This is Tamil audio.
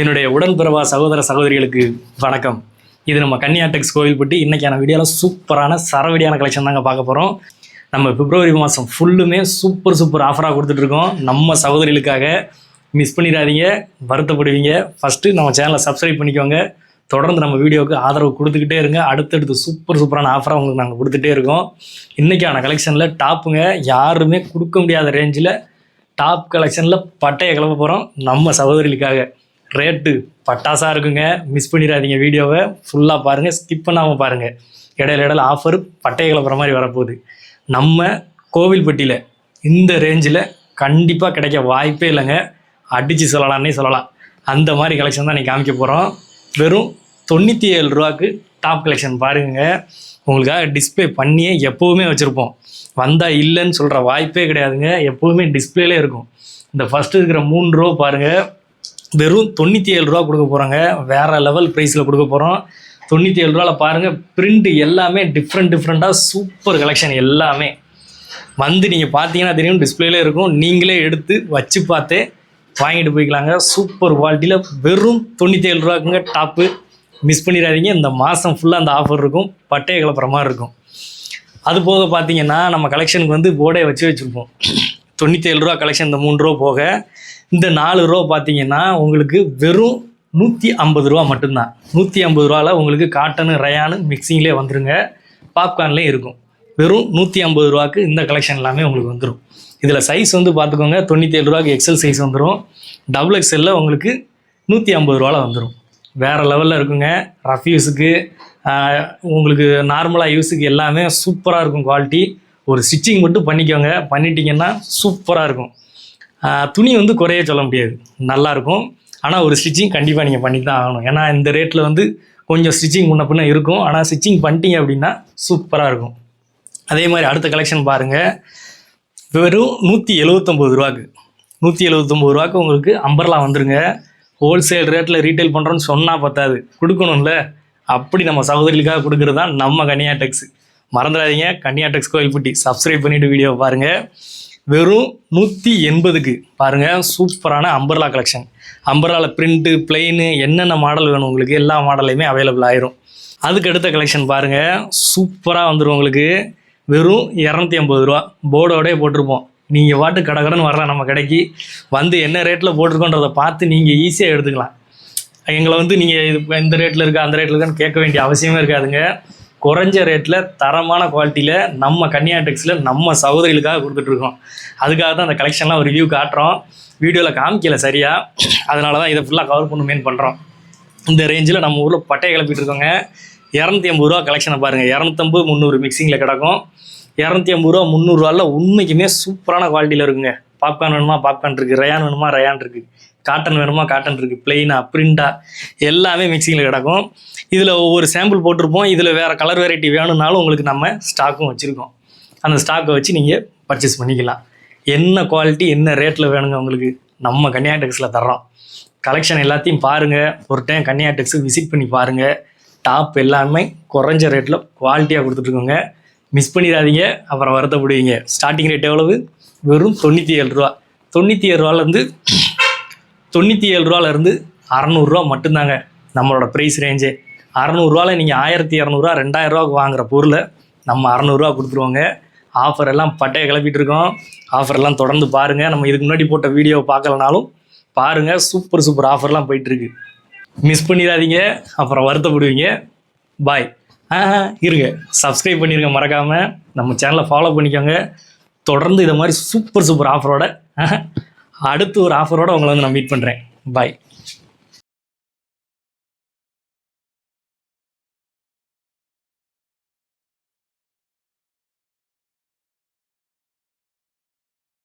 என்னுடைய உடன்பிறவா சகோதர சகோதரிகளுக்கு வணக்கம். இது நம்ம கன்னியாடெக்ஸ் கோவில்பட்டி. இன்றைக்கான வீடியோவில் சூப்பரான சரவெடியான கலெக்ஷன் தாங்க பார்க்க போகிறோம் நம்ம பிப்ரவரி மாதம் ஃபுல்லுமே சூப்பர் சூப்பர் ஆஃபராக கொடுத்துட்ருக்கோம் நம்ம சகோதரிகளுக்காக மிஸ் பண்ணிடாதீங்க வருத்தப்படுவீங்க. ஃபஸ்ட்டு நம்ம சேனலை சப்ஸ்கிரைப் பண்ணிக்கோங்க. தொடர்ந்து நம்ம வீடியோவுக்கு ஆதரவு கொடுத்துக்கிட்டே இருங்க. அடுத்தடுத்து சூப்பர் சூப்பரான ஆஃபராக உங்களுக்கு நாங்கள் கொடுத்துட்டே இருக்கோம். இன்றைக்கான கலெக்ஷனில் டாப்புங்க யாருமே கொடுக்க முடியாத ரேஞ்சில் டாப் கலெக்ஷனில் பட்டையை கிளம்ப போகிறோம் நம்ம சகோதரிகளுக்காக. ரேட்டு பட்டாசாக இருக்குங்க. மிஸ் பண்ணிடாதீங்க வீடியோவை. ஃபுல்லாக பாருங்கள் ஸ்கிப் பண்ணாமல் பாருங்கள் இடையில இடையில ஆஃபர் பட்டையை கிளப்புற மாதிரி வரப்போகுது. நம்ம கோவில்பட்டியில் இந்த ரேஞ்சில் கண்டிப்பாக கிடைக்க வாய்ப்பே இல்லைங்க. அடித்து சொல்லலாம்னே சொல்லலாம். அந்த மாதிரி கலெக்ஷன் தான் நீ காமிக்க போகிறோம் வெறும் தொண்ணூற்றி ஏழு ரூபாக்கு டாப் கலெக்ஷன் பாருங்க. உங்களுக்காக டிஸ்ப்ளே பண்ணியே எப்போவுமே வச்சுருப்போம். வந்தால் இல்லைன்னு சொல்கிற வாய்ப்பே கிடையாதுங்க. எப்போவுமே டிஸ்பிளேலே இருக்கும். இந்த ஃபஸ்ட்டு இருக்கிற மூணு ரூபா பாருங்கள் வெறும் தொண்ணூற்றி ஏழு ரூபா கொடுக்க போகிறாங்க வேறு லெவல் ப்ரைஸில் கொடுக்க போகிறோம் தொண்ணூற்றி ஏழு ரூபாவில் பாருங்கள் பிரிண்ட்டு எல்லாமே டிஃப்ரெண்ட் டிஃப்ரெண்ட்டாக சூப்பர் கலெக்ஷன் எல்லாமே. வந்து நீங்கள் பார்த்தீங்கன்னா தெரியும் டிஸ்பிளேல இருக்கும். நீங்களே எடுத்து வச்சு பார்த்தே வாங்கிட்டு போய்க்கலாங்க. சூப்பர் குவாலிட்டியில் வெறும் தொண்ணூற்றி ஏழு ரூபாக்குங்க டாப்பு மிஸ் பண்ணிடாதீங்க. இந்த மாதம் ஃபுல்லாக அந்த ஆஃபர் இருக்கும். பட்டையை கிளப்புற மாதிரி இருக்கும். அது போக பார்த்தீங்கன்னா நம்ம கலெக்ஷனுக்கு வந்து போர்டே வச்சு வச்சுருப்போம். தொண்ணூற்றி ஏழு ரூபா கலெக்ஷன் இந்த மூணு ரூபா போக இந்த நாலு ரூபா பார்த்தீங்கன்னா உங்களுக்கு வெறும் நூற்றி ஐம்பது ரூபா மட்டும்தான். நூற்றி ஐம்பது ரூபாவில் உங்களுக்கு காட்டனு ரயானு மிக்சிங்லேயே வந்துருங்க. பாப்கார்ன்லேயும் இருக்கும். வெறும் நூற்றி ஐம்பது ரூபாக்கு இந்த கலெக்ஷன் எல்லாமே உங்களுக்கு வந்துடும் இதில் சைஸ் வந்து பார்த்துக்கோங்க தொண்ணூற்றி ஏழு ரூபாய்க்கு எக்ஸல் சைஸ் வந்துடும் டபுள் எக்ஸலில் உங்களுக்கு நூற்றி ஐம்பது ரூபாவில் வந்துடும் வேறு லெவலில் இருக்குங்க. ரஃப் யூஸுக்கு உங்களுக்கு நார்மலாக யூஸுக்கு எல்லாமே சூப்பராக இருக்கும் குவாலிட்டி ஒரு ஸ்டிச்சிங் மட்டும் பண்ணிக்கோங்க. பண்ணிட்டீங்கன்னா சூப்பராக இருக்கும். துணி வந்து குறைய சொல்ல முடியாது. நல்லாயிருக்கும். ஆனால் ஒரு ஸ்டிச்சிங் கண்டிப்பாக நீங்கள் பண்ணி தான் ஆகணும். ஏன்னா இந்த ரேட்டில் வந்து கொஞ்சம் ஸ்டிச்சிங் முன்ன பின்ன இருக்கும். ஆனால் ஸ்டிச்சிங் பண்ணிட்டீங்க அப்படின்னா சூப்பராக இருக்கும். அதே மாதிரி அடுத்த கலெக்ஷன் பாருங்கள் வெறும் நூற்றி எழுவத்தொம்பது ரூபாக்கு நூற்றி எழுவத்தொம்பது ரூபாக்கு உங்களுக்கு அம்பர்லா வந்துருங்க. ஹோல்சேல் ரேட்டில் ரீட்டைல் பண்ணுறோன்னு சொன்னால் பத்தாது. கொடுக்கணும்ல. அப்படி நம்ம சகோதரிகளுக்காக கொடுக்குறது தான் நம்ம கனியா டெக்ஸ் மறந்துடாதீங்க. கன்னியா டெக்ஸ் கோயில்பட்டி சப்ஸ்கிரைப் பண்ணிவிட்டு வீடியோ பாருங்கள் வெறும் நூற்றி எண்பதுக்கு பாருங்கள் சூப்பரான அம்பர்லா கலெக்ஷன் அம்பர்லாவில் பிரிண்ட்டு பிளெயின் என்னென்ன மாடல் வேணும் உங்களுக்கு? எல்லா மாடலையுமே அவைலபிள் ஆயிரும். அதுக்கு அடுத்த கலெக்ஷன் பாருங்கள் சூப்பராக வந்துடும் உங்களுக்கு. வெறும் இரநூத்தி ஐம்பது ரூபா. போர்டோடே போட்டிருப்போம். நீங்கள் பாட்டு கடை கடன் வரலாம் நம்ம கடைக்கு. வந்து என்ன ரேட்டில் போட்டிருக்கோன்றதை பார்த்து நீங்கள் ஈஸியாக எடுத்துக்கலாம். எங்களை வந்து நீங்கள் இது இந்த ரேட்டில் இருக்கா அந்த ரேட்டில் இருக்கான்னு கேட்க வேண்டிய அவசியமே இருக்காதுங்க. குறைஞ்ச ரேட்டில் தரமான குவாலிட்டியில் நம்ம கன்னியா டெக்ஸில் நம்ம சகோதரிகளுக்காக கொடுத்துட்ருக்கோம். அதுக்காக தான் அந்த கலெக்ஷன்லாம் ரிவ்யூ காட்டுறோம். வீடியோவில் காமிக்கல சரியாக அதனால தான் இதை ஃபுல்லாக கவர் பண்ணுமேன்னு பண்ணுறோம் இந்த ரேஞ்சில் நம்ம ஊரில் பட்டையை கிளப்பிட்டு இருக்கோங்க இரநூத்தி ஐம்பது ரூபா கலெக்ஷனை பாருங்கள் இரநூத்தம்பது முந்நூறு மிக்சிங்கில் கிடக்கும். இரநூத்தி ஐம்பது ரூபா முந்நூறுவாவில் உண்மைக்குமே சூப்பரான குவாலிட்டியில் இருக்குங்க. பாப்கார்ன் வேணுமா? பாப்கார்ன் இருக்குது ரயான் வேணுமா? ரயான் இருக்குது காட்டன் வேணுமா? காட்டன் இருக்குது பிளெயினாக பிரிண்டாக எல்லாமே மிக்சிங்கில் கிடக்கும். இதில் ஒவ்வொரு சாம்பிள் போட்டிருப்போம். இதில் வேறு கலர் வெரைட்டி வேணும்னாலும் உங்களுக்கு நம்ம ஸ்டாக்கும் வச்சுருக்கோம். அந்த ஸ்டாக்கை வச்சு நீங்கள் பர்ச்சேஸ் பண்ணிக்கலாம். என்ன குவாலிட்டி என்ன ரேட்டில் வேணுங்க உங்களுக்கு? நம்ம கன்னியா டெக்ஸில் தர்றோம். கலெக்ஷன் எல்லாத்தையும் பாருங்கள் ஒரு டைம் கன்னியா டெக்ஸு விசிட் பண்ணி பாருங்கள் டாப் எல்லாமே குறைஞ்ச ரேட்டில் குவாலிட்டியாக கொடுத்துட்ருக்கோங்க. மிஸ் பண்ணிடாதீங்க. அப்புறம் வருத்தப்படுவீங்க. ஸ்டார்டிங் ரேட் எவ்வளவு? வெறும் தொண்ணூற்றி ஏழு ரூபா. தொண்ணூற்றி ஏழு ரூபாலேருந்து தொண்ணூற்றி ஏழு ரூபாலேருந்து அறநூறுரூவா மட்டும்தாங்க நம்மளோட ப்ரைஸ் ரேஞ்சே அறநூறுவாவில் நீங்கள் ஆயிரத்தி இரநூறுவா ரெண்டாயிரரூவாக்கு வாங்குற பொருளை நம்ம அறநூறுவா கொடுத்துருவோங்க. ஆஃபர் எல்லாம் பட்டையை கிளப்பிட்டு இருக்கோம். ஆஃபர் எல்லாம் தொடர்ந்து பாருங்கள் நம்ம இதுக்கு முன்னாடி போட்ட வீடியோவை பார்க்கலனாலும் பாருங்கள் சூப்பர் சூப்பர் ஆஃபர்லாம் போயிட்டுருக்கு. மிஸ் பண்ணிடாதீங்க. அப்புறம் வருத்தப்படுவீங்க. பாய் ஆஹா இருங்க. சப்ஸ்கிரைப் பண்ணிருங்க மறக்காமல் நம்ம சேனலை ஃபாலோ பண்ணிக்கோங்க. தொடர்ந்து இதை மாதிரி சூப்பர் சூப்பர் ஆஃபரோட அடுத்து ஒரு ஆஃபரோட உங்களை வந்து நான் மீட் பண்ணுறேன் பாய்